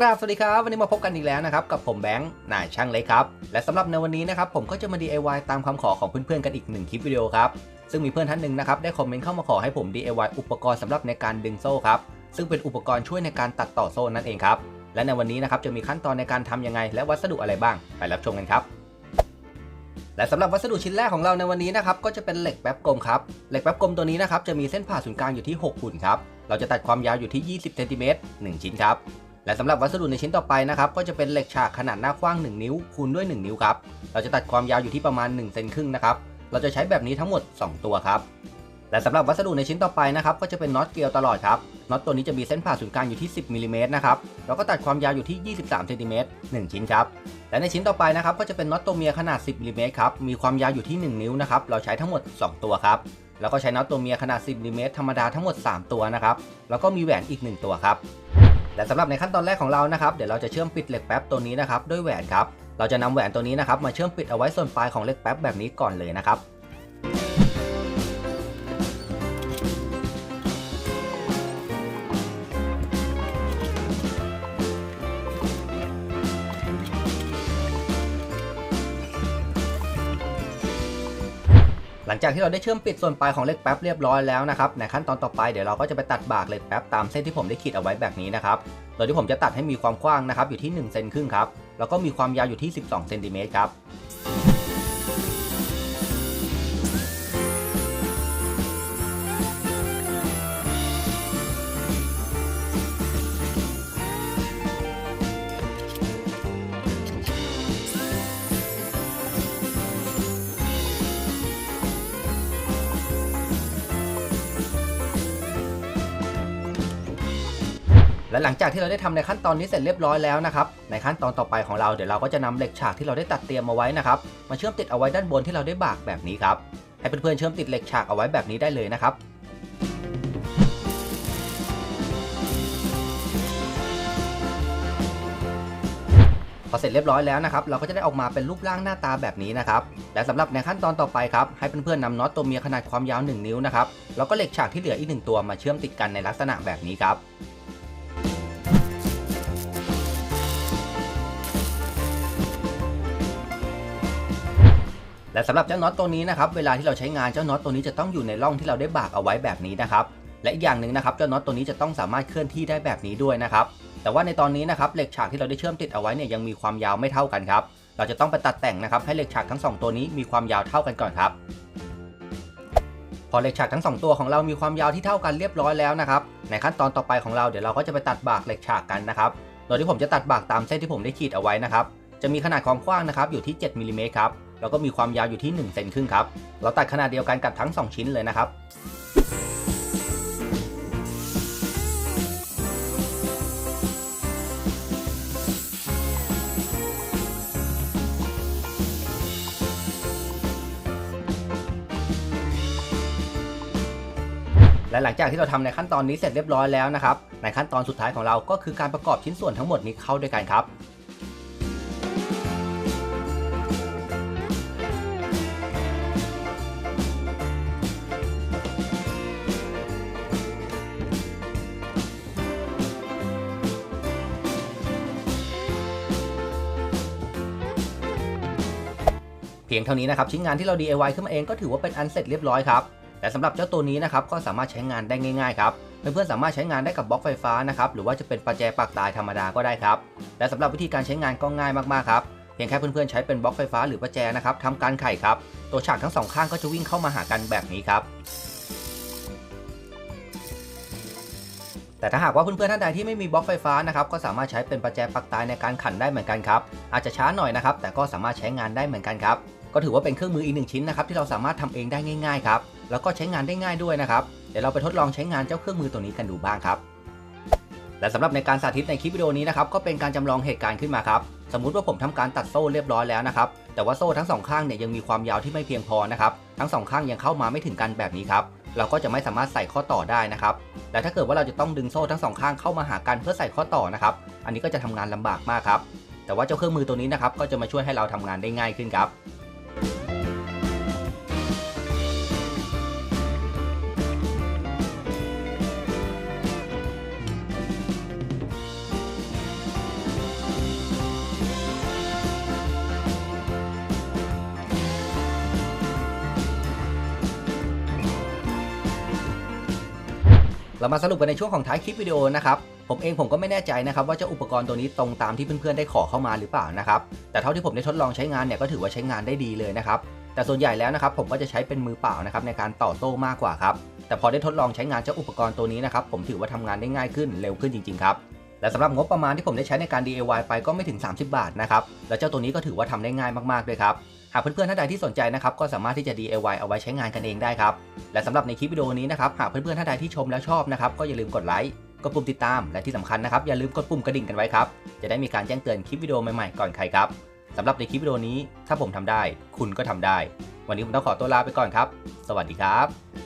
ครับสวัสดีครับ วันนี้มาพบกันอีกแล้วนะครับ กับผมแบงค์นายช่างเล็กครับ และสำหรับในวันนี้นะครับ ผมก็จะมา DIY ตามคำขอของเพื่อนๆกันอีกหนึ่งคลิปวิดีโอครับ ซึ่งมีเพื่อนท่านหนึ่งนะครับ ได้คอมเมนต์เข้ามาขอให้ผม DIY อุปกรณ์สำหรับในการดึงโซ่ครับ ซึ่งเป็นอุปกรณ์ช่วยในการตัดต่อโซ่นั่นเองครับ และในวันนี้นะครับจะมีขั้นตอนในการทำยังไง และวัสดุอะไรบ้าง ไปรับชมกันครับและสำหรับวัสดุชิ้นแรกของเราในวันนี้นะครับก็จะเป็นเหล็กแป๊บกลมครับเหล็กแป๊บกลมตัวนี้นะครับจะมีเส้นผ่าศูนย์กลางอยู่ที่6หุ่นครับเราจะตัดความยาวอยู่ที่ 20เซนติเมตร1ชิ้นครับ และสำหรับวัสดุในชิ้นต่อไปนะครับก็จะเป็นเหล็กฉากขนาดหน้ากว้าง 1 นิ้วคูณด้วย 1 นิ้วครับเราจะตัดความยาวอยู่ที่ประมาณ1เซนครึ่งนะครับเราจะใช้แบบนี้ทั้งหมด 2 ตัวครับและสำหรับวัสดุในชิ้นต่อไปนะครับก็จะเป็นน็อตเกลียวตลอดครับน็อตตัวนี้จะมีเส้นผ่าศูนย์กลางอยู่ที่ 10มิลลิเมตรนะครับเราก็ตัดความยาวอยู่ที่ 23เซนติเมตร1ชิ้นครับและในชิ้นต่อไปนะครับก็จะเป็นน็อตตัวเมียขนาด 10มิลลิเมตรครับมีความยาวอยู่ที่ 1 นิ้วนะครับเราใช้ทั้งหมด 2 ตัวครับแล้วก็ใช้น็อตตัวเมียขนาด 10มิลิเมตรธรรมดาทั้งหมด 3 ตัวนะครับแล้วก็มีแหวนอีก 1 ตัวครับ และสำหรับในขั้นตอนแรกของเรานะครับเดี๋ยวเราจะเชื่อมปิดเหล็กแป๊บตัวนี้นะครับด้วยแหวนครับเราจะนำแหวนตัวนี้นะครับมาเชื่อมปิดเอาไว้ส่วนปลายของเหล็กแป๊บแบบนี้ก่อนเลยนะครับ หลังจากที่เราได้เชื่อมปิดส่วนปลายของเหล็กแป๊บเรียบร้อยแล้วนะครับในขั้นตอนต่อไปเดี๋ยวเราก็จะไปตัดบากเหล็กแป๊บตามเส้นที่ผมได้ขีดเอาไว้แบบนี้นะครับโดยที่ผมจะตัดให้มีความกว้างนะครับอยู่ที่1เซนครึ่งครับแล้วก็มีความยาวอยู่ที่ 12เซนติเมตรครับ และหลังจากที่เราได้ทำในขั้นตอนนี้เสร็จเรียบร้อยแล้วนะครับ ในขั้นตอนต่อไปของเราเดี๋ยวเราก็จะนำเหล็กฉากที่เราได้ตัดเตรียมเอาไว้นะครับ มาเชื่อมติดเอาไว้ด้านบนที่เราได้บากแบบนี้ครับ ให้เพื่อนๆเชื่อมติดเหล็กฉากเอาไว้แบบนี้ได้เลยนะครับพอเสร็จเรียบร้อยแล้วนะครับ เราก็จะได้ออกมาเป็นรูปร่างหน้าตาแบบนี้นะครับ และสำหรับในขั้นตอนต่อไปครับ ให้เพื่อนๆนำน็อตตัวเมียขนาดความยาว 1 นิ้วนะครับ แล้วก็เหล็กฉากที่เหลืออีกหนึ่งตัวมาเชื่อมติดกันในลักษณะแบบนี้ครับ และสำหรับเจ้าน็อตตัวนี้นะครับเวลาที่เราใช้งานเจ้าน็อตตัวนี้จะต้องอยู่ในร่องที่เราได้บากเอาไว้แบบนี้นะครับและอีกอย่างหนึ่งนะครับเจ้าน็อตตัวนี้จะต้องสามารถเคลื่อนที่ได้แบบนี้ด้วยนะครับแต่ว่าในตอนนี้นะครับเหล็กฉากที่เราได้เชื่อมติดเอาไว้เนี่ยยังมีความยาวไม่เท่ากันครับเราจะต้องไปตัดแต่งนะครับให้เหล็กฉากทั้ง 2 ตัวนี้มีความยาวเท่ากันก่อนครับพอเหล็กฉากทั้ง 2 ตัวของเรามีความยาวที่เท่ากันเรียบร้อยแล้วนะครับในขั้นตอนต่อไปของเราเดี๋ยวเราก็จะไปตัดบากเหล็กฉากกันนะครับโดยที่ผมจะตัดบากตามเส้นที่ผมได้ขีดเอาไว้นะครับจะมีขนาดความกว้างนะครับอยู่ที่ 7มิลลิเมตรครับ แล้วก็มีความยาวอยู่ที่1เซนครึ่งครับ เราตัดขนาดเดียวกันกับทั้ง 2 ชิ้นเลยนะครับและหลังจากที่เราทำในขั้นตอนนี้เสร็จเรียบร้อยแล้วนะครับ ในขั้นตอนสุดท้ายของเราก็คือการประกอบชิ้นส่วนทั้งหมดนี้เข้าด้วยกันครับ พียงเท่านี้นะครับชิ้นงานที่เรา DIY ขึ้นมาเองก็ถือว่าเป็นอันเสร็จเรียบร้อยครับและสำหรับเจ้าตัวนี้นะครับก็สามารถใช้งานได้ง่ายๆครับเพื่อนๆสามารถใช้งานได้กับบล็อกไฟฟ้านะครับหรือว่าจะเป็นประแจปากตายธรรมดาก็ได้ครับและสำหรับวิธีการใช้งานก็ง่ายมากๆครับเพียงแค่เพื่อนๆใช้เป็นบล็อกไฟฟ้าหรือประแจนะครับทำการไข่ครับตัวฉากทั้งสองข้างก็จะวิ่งเข้ามาหากันแบบนี้ครับแต่ถ้าหากว่าเพื่อนๆท่านใดที่ไม่มีบล็อกไฟฟ้านะครับก็สามารถใช้เป็นประแจปักตายในการขันได้เหมือนกันครับอาจจะช้าหน่อยนะครับแต่ก็สามารถใช้งานได้เหมือนกันครับ ก็ถือว่าเป็นเครื่องมืออีกหนึ่งชิ้นนะครับที่เราสามารถทำเองได้ง่ายๆครับแล้วก็ใช้งานได้ง่ายด้วยนะครับเดี๋ยวเราไปทดลองใช้งานเจ้าเครื่องมือตัวนี้กันดูบ้างครับ และสำหรับในการสาธิตในคลิปวิดีโอนี้นะครับก็เป็นการจำลองเหตุการณ์ขึ้นมาครับสมมุติว่าผมทำการตัดโซ่เรียบร้อยแล้วนะครับแต่ว่าโซ่ทั้งสองข้างเนี่ยยังมีความยาวที่ไม่เพียงพอนะครับทั้งสองข้างยังเข้ามาไม่ถึงกันแบบนี้ครับเราก็จะไม่สามารถใส่ข้อต่อได้นะครับและถ้าเกิดว่าเราจะต้องดึงโซ่ทั้งสองข้างเข้ามาหากันเพื่อใส่ข้อต่อนะครับอันนี้ก็จะทำงานลำบากมากครับแต่ว่าเจ้าเครื่องมือตัวนี้นะครับก็จะมาช่วยให้เราทำงานได้ง่ายขึ้นครับ เรามาสรุปกันในช่วงของท้ายคลิปวิดีโอนะครับผมเองผมก็ไม่แน่ใจนะครับว่าเจ้าอุปกรณ์ตัวนี้ตรงตามที่เพื่อนๆได้ขอเข้ามาหรือเปล่านะครับแต่เท่าที่ผมได้ทดลองใช้งานเนี่ยก็ถือว่าใช้งานได้ดีเลยนะครับแต่ส่วนใหญ่แล้วนะครับผมก็จะใช้เป็นมือเปล่านะครับในการต่อโต้มากกว่าครับแต่พอได้ทดลองใช้งานเจ้าอุปกรณ์ตัวนี้นะครับผมถือว่าทำงานได้ง่ายขึ้นเร็วขึ้นจริงๆครับและสำหรับงบประมาณที่ผมได้ใช้ในการ DIY ไปก็ไม่ถึง 30 บาทนะครับ แล้วเจ้าตัวนี้ก็ถือว่าทำได้ง่ายมากๆด้วยครับ หากเพื่อนๆท่านใดที่สนใจนะครับก็สามารถที่จะ DIY เอาไว้ใช้งานกันเองได้ครับ และสำหรับในคลิปวิดีโอนี้นะครับหากเพื่อนๆท่านใดที่ชมแล้วชอบนะครับก็อย่าลืมกดไลค์กดปุ่มติดตามและที่สำคัญนะครับอย่าลืมกดปุ่มกระดิ่งกันไว้ครับจะได้มีการแจ้งเตือนคลิปวิดีโอใหม่ๆก่อนใครครับสำหรับในคลิปวิดีโอนี้ถ้าผมทำได้ คุณก็ทำได้ วันนี้ผมต้องขอตัวลาไปก่อนครับ สวัสดีครับ